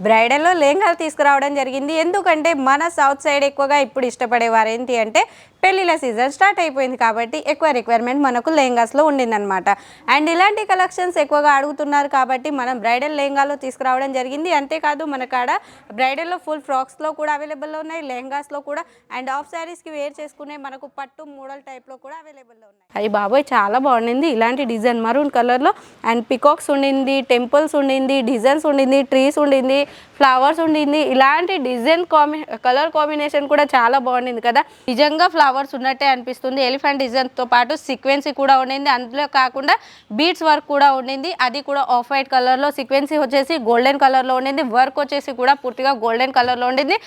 బ్రైడల్లో లెహంగాలు తీసుకురావడం జరిగింది. ఎందుకంటే మన సౌత్ సైడ్ ఎక్కువగా ఇప్పుడు ఇష్టపడేవారు ఏంటి అంటే పెళ్ళిళ్ళ సీజన్ స్టార్ట్ అయిపోయింది కాబట్టి ఎక్కువ రిక్వైర్మెంట్ మనకు లెహంగాస్లో ఉండిందనమాట అండ్ ఇలాంటి కలెక్షన్స్ ఎక్కువగా అడుగుతున్నారు కాబట్టి మనం బ్రైడల్ లెహంగాలో తీసుకురావడం జరిగింది. అంతేకాదు మన కాడ బ్రైడల్లో ఫుల్ ఫ్రాక్స్లో కూడా అవైలబుల్లో ఉన్నాయి లెహంగాస్లో కూడా. అండ్ ఆఫ్ శారీస్కి వేర్ చేసుకునే మనకు పట్టు మోడల్ టైప్లో కూడా అవైలబుల్లో ఉన్నాయి. అది బాబోయ్ చాలా బాగుండింది. ఇలాంటి డిజైన్ మరూన్ కలర్లో. అండ్ పికాక్స్ ఉండింది టెంపుల్స్ ఉండింది డిజైన్స్ ఉండింది ట్రీస్ ఉండింది. ఫ్లవర్స్ ఉండింది. ఇలాంటి డిజైన్ కాంబి కలర్ కాంబినేషన్ కూడా చాలా బాగుండింది కదా. నిజంగా ఫ్లవర్స్ ఉన్నట్టే అనిపిస్తుంది. ఎలిఫెంట్ డిజైన్తో పాటు సీక్వెన్సీ కూడా ఉండింది. అందులో కాకుండా బీట్స్ వర్క్ కూడా ఉండింది. అది కూడా ఆఫ్ వైట్ కలర్లో సీక్వెన్సీ వచ్చేసి గోల్డెన్ కలర్లో ఉండింది. వర్క్ వచ్చేసి కూడా పూర్తిగా గోల్డెన్ కలర్లో ఉండింది.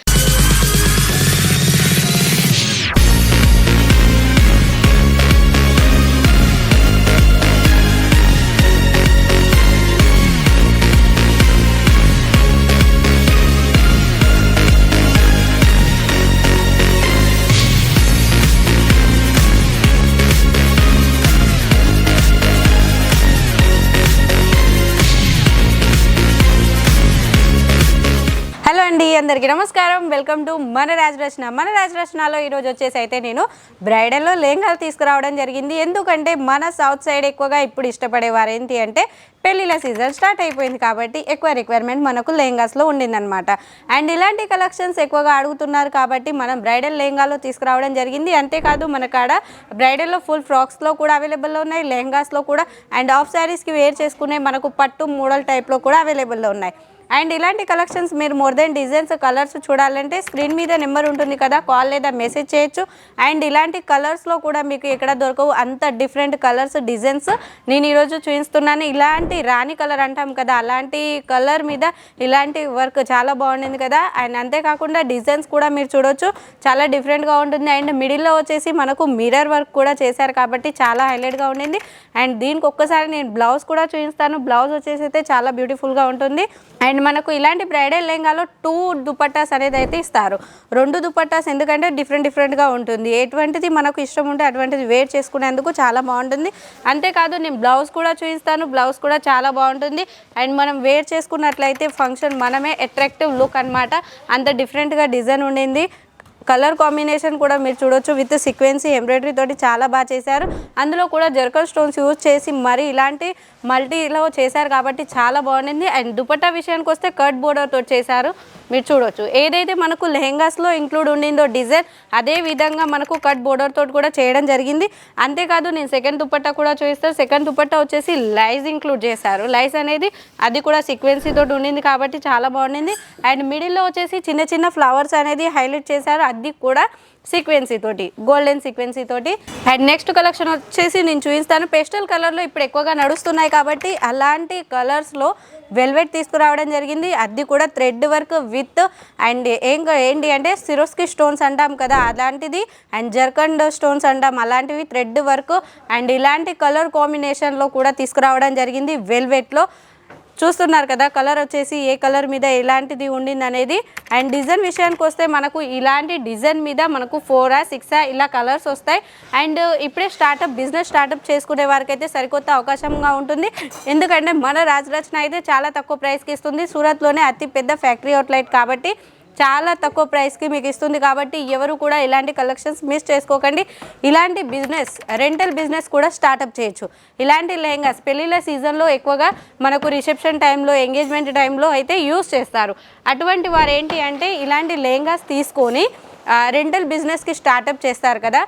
అండి అందరికీ నమస్కారం. వెల్కమ్ టు మన రాజరచన. మన రాజరచనలో ఈరోజు వచ్చేసి అయితే నేను బ్రైడల్లో లెహంగాలు తీసుకురావడం జరిగింది. ఎందుకంటే మన సౌత్ సైడ్ ఎక్కువగా ఇప్పుడు ఇష్టపడేవారు ఏంటి అంటే పెళ్ళిళ్ళ సీజన్ స్టార్ట్ అయిపోయింది కాబట్టి ఎక్కువ రిక్వైర్మెంట్ మనకు లెహంగాస్లో ఉండిందనమాట అండ్ ఇలాంటి కలెక్షన్స్ ఎక్కువగా అడుగుతున్నారు కాబట్టి మనం బ్రైడల్ లెహంగాలో తీసుకురావడం జరిగింది. అంతేకాదు మన కాడ బ్రైడల్లో ఫుల్ ఫ్రాక్స్లో కూడా అవైలబుల్లో ఉన్నాయి లెహంగాస్లో కూడా. అండ్ ఆఫ్ శారీస్కి వేర్ చేసుకునే మనకు పట్టు మోడల్ టైప్లో కూడా అవైలబుల్లో ఉన్నాయి. అండ్ ఇలాంటి కలెక్షన్స్ మీరు మోర్ దెన్ డిజైన్స్ కలర్స్ చూడాలంటే స్క్రీన్ మీద నెంబర్ ఉంటుంది కదా కాల్ లేదా మెసేజ్ చేయొచ్చు. అండ్ ఇలాంటి కలర్స్లో కూడా మీకు ఎక్కడ దొరకవు అంత డిఫరెంట్ కలర్స్ డిజైన్స్ నేను ఈరోజు చూపిస్తున్నాను. ఇలాంటి రాణి కలర్ అంటాం కదా అలాంటి కలర్ మీద ఇలాంటి వర్క్ చాలా బాగుండింది కదా. అండ్ అంతేకాకుండా డిజైన్స్ కూడా మీరు చూడొచ్చు చాలా డిఫరెంట్గా ఉంటుంది. అండ్ మిడిల్లో వచ్చేసి మనకు మిర్రర్ వర్క్ కూడా చేశారు కాబట్టి చాలా హైలైట్గా ఉండింది. అండ్ దీనికి ఒక్కసారి నేను బ్లౌజ్ కూడా చూపిస్తాను. బ్లౌజ్ వచ్చేసి అయితే చాలా బ్యూటిఫుల్గా ఉంటుంది. అండ్ అండ్ మనకు ఇలాంటి బ్రైడల్ లెహంగాలో టూ దుపట్టాస్ అనేది అయితే ఇస్తారు. రెండు దుపట్టాస్ ఎందుకంటే డిఫరెంట్ డిఫరెంట్గా ఉంటుంది. ఎటువంటిది మనకు ఇష్టం ఉంటే అటువంటిది వేర్ చేసుకునేందుకు చాలా బాగుంటుంది. అంతేకాదు నేను బ్లౌజ్ కూడా చూపిస్తాను. బ్లౌజ్ కూడా చాలా బాగుంటుంది. అండ్ మనం వేర్ చేసుకున్నట్లయితే ఫంక్షన్ మనమే అట్రాక్టివ్ లుక్ అన్నమాట. అంత డిఫరెంట్గా డిజైన్ ఉండింది. కలర్ కాంబినేషన్ కూడా మీరు చూడొచ్చు విత్ సీక్వెన్సీ ఎంబ్రాయిడరీ తోటి చాలా బాగా చేశారు. అందులో కూడా జర్కల్ స్టోన్స్ యూజ్ చేసి మరి ఇలాంటి మల్టీలో చేశారు కాబట్టి చాలా బాగుండింది. అండ్ దుపట్టా విషయానికి వస్తే కట్ బోర్డర్ తోటి చేశారు. మీరు చూడొచ్చు. ఏదైతే మనకు లెహెంగాస్లో ఇంక్లూడ్ ఉండిందో డిజైన్ అదే విధంగా మనకు కట్ బోర్డర్ తోటి కూడా చేయడం జరిగింది. అంతేకాదు నేను సెకండ్ దుపట్టా కూడా చూపిస్తాను సెకండ్ దుపట్టా వచ్చేసి లైజ్ ఇంక్లూడ్ చేశారు. లైజ్ అనేది అది కూడా సీక్వెన్సీ తోటి ఉండింది కాబట్టి చాలా బాగుండింది. అండ్ మిడిల్లో వచ్చేసి చిన్న చిన్న ఫ్లవర్స్ అనేది హైలైట్ చేశారు. అది కూడా సీక్వెన్సీ తోటి గోల్డెన్ సీక్వెన్సీ తోటి. అండ్ నెక్స్ట్ కలెక్షన్ వచ్చేసి నేను చూపిస్తాను. పేస్టల్ కలర్లో ఇప్పుడు ఎక్కువగా నడుస్తున్నాయి కాబట్టి అలాంటి కలర్స్లో వెల్వెట్ తీసుకురావడం జరిగింది. అది కూడా థ్రెడ్ వర్క్ విత్ అండ్ ఏం ఏంటి అంటే సిరోస్కి స్టోన్స్ అంటాం కదా అలాంటిది. అండ్ జర్కండ్ స్టోన్స్ అంటాం అలాంటివి థ్రెడ్ వర్క్ అండ్ ఇలాంటి కలర్ కాంబినేషన్లో కూడా తీసుకురావడం జరిగింది వెల్వెట్లో. చూస్తున్నారు కదా కలర్ వచ్చేసి ఏ కలర్ మీద ఎలాంటిది ఉండింది అనేది. అండ్ డిజైన్ విషయానికి వస్తే మనకు ఇలాంటి డిజైన్ మీద మనకు ఫోరా సిక్సా ఇలా కలర్స్ వస్తాయి. అండ్ ఇప్పుడే స్టార్టప్ బిజినెస్ స్టార్టప్ చేసుకునే వారికి అయితే సరికొత్త అవకాశంగా ఉంటుంది. ఎందుకంటే మన రాజరచన అయితే చాలా తక్కువ ప్రైస్కి ఇస్తుంది. సూరత్లోనే అతిపెద్ద ఫ్యాక్టరీ అవుట్లెట్ కాబట్టి చాలా తక్కువ ప్రైస్కి మీకు ఇస్తుంది కాబట్టి ఎవరు కూడా ఇలాంటి కలెక్షన్స్ మిస్ చేసుకోకండి. ఇలాంటి బిజినెస్ రెంటల్ బిజినెస్ కూడా స్టార్టప్ చేయొచ్చు. ఇలాంటి లెహంగాస్ పెళ్ళిళ్ళ సీజన్లో ఎక్కువగా మనకు రిసెప్షన్ టైంలో ఎంగేజ్మెంట్ టైంలో అయితే యూస్ చేస్తారు. అటువంటి వారు ఏంటి అంటే ఇలాంటి లెహంగాస్ తీసుకొని రెంటల్ బిజినెస్కి స్టార్టప్ చేస్తారు కదా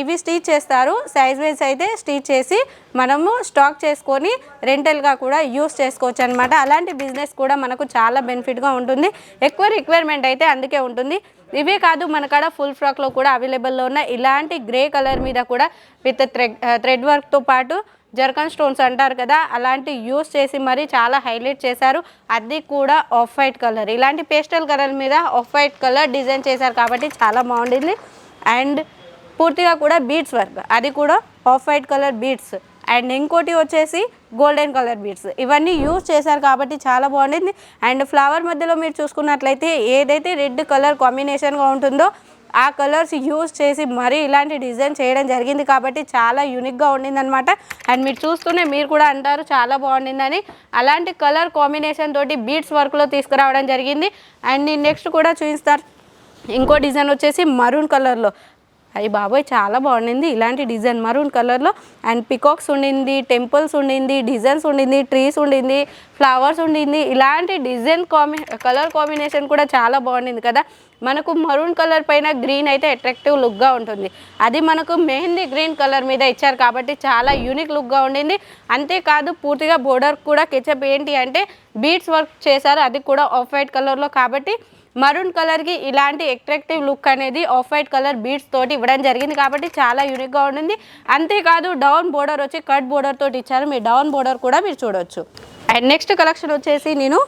ఇవి స్టిచ్ చేస్తారు. సైజ్ వైజ్ అయితే స్టిచ్ చేసి మనము స్టాక్ చేసుకొని రెంటల్గా కూడా యూస్ చేసుకోవచ్చు అనమాట అలాంటి బిజినెస్ కూడా మనకు చాలా బెనిఫిట్గా ఉంటుంది. ఎక్కువ రిక్వైర్మెంట్ అయితే అందుకే ఉంటుంది. ఇవే కాదు మన కాడ ఫుల్ ఫ్రాక్లో కూడా అవైలబుల్లో ఉన్న ఇలాంటి గ్రే కలర్ మీద కూడా విత్ థ్రెడ్ థ్రెడ్ వర్క్తో పాటు జర్కన్ స్టోన్స్ అంటారు కదా అలాంటి యూస్ చేసి మరి చాలా హైలైట్ చేశారు. అది కూడా ఆఫ్ వైట్ కలర్. ఇలాంటి పేస్టల్ కలర్ మీద ఆఫ్ వైట్ కలర్ డిజైన్ చేశారు కాబట్టి చాలా బాగుండింది. అండ్ పూర్తిగా కూడా బీడ్స్ వర్క్. అది కూడా off white colour beads and ఇంకోటి వచ్చేసి గోల్డెన్ కలర్ బీడ్స్ ఇవన్నీ యూజ్ చేశారు కాబట్టి చాలా బాగుండింది. అండ్ ఫ్లవర్ మధ్యలో మీరు చూసుకున్నట్లయితే ఏదైతే రెడ్ కలర్ కాంబినేషన్గా ఉంటుందో ఆ కలర్స్ యూస్ చేసి మరీ ఇలాంటి డిజైన్ చేయడం జరిగింది కాబట్టి చాలా యూనిక్గా ఉండిందనమాట అండ్ మీరు చూస్తూనే మీరు కూడా అంటారు చాలా బాగుండిందని. అలాంటి కలర్ కాంబినేషన్ తోటి బీట్స్ వర్క్లో తీసుకురావడం జరిగింది. అండ్ నేను నెక్స్ట్ కూడా చూపిస్తారు ఇంకో డిజైన్ వచ్చేసి మరూన్ కలర్లో. అయ్యి బాబోయ్ చాలా బాగుండింది. ఇలాంటి డిజైన్ మరూన్ కలర్లో అండ్ పికాక్స్ ఉండింది టెంపుల్స్ ఉండింది డిజైన్స్ ఉండింది ట్రీస్ ఉండింది ఫ్లవర్స్ ఉండింది. ఇలాంటి డిజైన్ కాంబి కలర్ కాంబినేషన్ కూడా చాలా బాగుండింది కదా. మనకు మరూన్ కలర్ పైన గ్రీన్ అయితే అట్రాక్టివ్ లుక్గా ఉంటుంది. అది మనకు మెహందీ గ్రీన్ కలర్ మీద ఇచ్చారు కాబట్టి చాలా యూనిక్ లుక్గా ఉండింది. అంతేకాదు పూర్తిగా బోర్డర్ కూడా కెచప్ ఏంటి అంటే బీడ్స్ వర్క్ చేశారు. అది కూడా ఆఫ్ వైట్ కలర్లో కాబట్టి మరూన్ కలర్కి ఇలాంటి అట్రాక్టివ్ లుక్ అనేది ఆఫ్ వైట్ కలర్ బీడ్స్ తోటి ఇవ్వడం జరిగింది కాబట్టి చాలా యూనిక్గా ఉంటుంది అంతేకాదు డౌన్ బోర్డర్ వచ్చి కట్ బోర్డర్ తోటి ఇచ్చారు. మీ డౌన్ బోర్డర్ కూడా మీరు చూడొచ్చు. అండ్ నెక్స్ట్ కలెక్షన్ వచ్చేసి నేను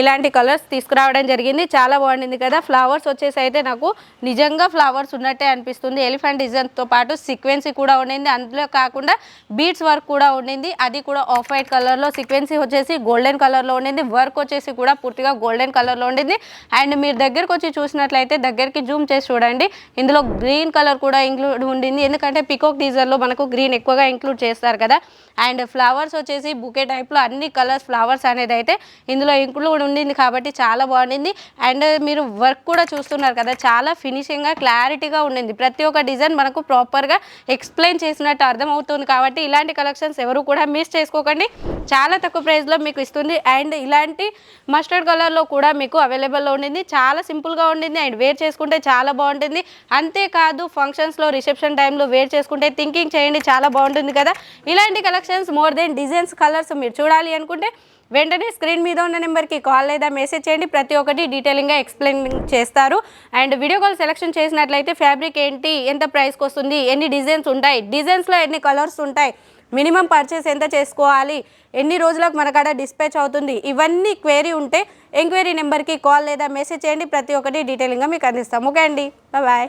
ఇలాంటి కలర్స్ తీసుకురావడం జరిగింది. చాలా బాగుండింది కదా. ఫ్లవర్స్ వచ్చేసి అయితే నాకు నిజంగా ఫ్లవర్స్ ఉన్నట్టే అనిపిస్తుంది. ఎలిఫెంట్ డిజైన్తో పాటు సీక్వెన్సీ కూడా ఉండింది. అందులో కాకుండా బీడ్స్ వర్క్ కూడా ఉండింది. అది కూడా ఆఫ్ వైట్ కలర్లో సీక్వెన్సీ వచ్చేసి గోల్డెన్ కలర్లో ఉండింది. వర్క్ వచ్చేసి కూడా పూర్తిగా గోల్డెన్ కలర్లో ఉండింది. అండ్ మీరు దగ్గరకు వచ్చి చూసినట్లయితే దగ్గరికి జూమ్ చేసి చూడండి. ఇందులో గ్రీన్ కలర్ కూడా ఇంక్లూడ్ ఉండింది. ఎందుకంటే పికోక్ డీజర్లో మనకు గ్రీన్ ఎక్కువగా ఇంక్లూడ్ చేస్తారు కదా. అండ్ ఫ్లవర్స్ వచ్చేసి బుకే టైప్లో అన్ని కలర్స్ ఫ్లవర్స్ అనేది అయితే ఇందులో ఇంక్లూడ్ ఉండింది కాబట్టి చాలా బాగుండింది. అండ్ మీరు వర్క్ కూడా చూస్తున్నారు కదా చాలా ఫినిషింగ్గా క్లారిటీగా ఉండింది. ప్రతి ఒక్క డిజైన్ మనకు ప్రాపర్గా ఎక్స్ప్లెయిన్ చేసినట్టు అర్థమవుతుంది కాబట్టి ఇలాంటి కలెక్షన్స్ ఎవరు కూడా మిస్ చేసుకోకండి. చాలా తక్కువ ప్రైస్లో మీకు ఇస్తుంది. అండ్ ఇలాంటి మస్టర్డ్ కలర్లో కూడా మీకు అవైలబుల్లో ఉండింది. చాలా సింపుల్గా ఉండింది. అండ్ వేర్ చేసుకుంటే చాలా బాగుంటుంది. అంతేకాదు ఫంక్షన్స్లో రిసెప్షన్ టైంలో వేర్ చేసుకుంటే థింకింగ్ చేయండి చాలా బాగుంటుంది కదా. ఇలాంటి collections more than designs colours మీరు చూడాలి అనుకుంటే వెంటనే స్క్రీన్ మీద ఉన్న నెంబర్కి కాల్ లేదా మెసేజ్ చేయండి. ప్రతి ఒక్కటి డీటెయిలింగ్గా ఎక్స్ప్లెయిన్ చేస్తారు. అండ్ వీడియో కాల్ సెలెక్షన్ చేసినట్లయితే ఫ్యాబ్రిక్ ఏంటి ఎంత ప్రైస్కి వస్తుంది ఎన్ని డిజైన్స్ ఉంటాయి డిజైన్స్లో ఎన్ని కలర్స్ ఉంటాయి మినిమం పర్చేస్ ఎంత చేసుకోవాలి ఎన్ని రోజులకు మన కాడ డిస్పాచ్ అవుతుంది ఇవన్నీ క్వేరీ ఉంటే ఎంక్వైరీ నెంబర్కి కాల్ లేదా మెసేజ్ చేయండి. ప్రతి ఒక్కటి డీటెయిలింగ్గా మీకు అందిస్తాం. ఓకే అండి. బాయ్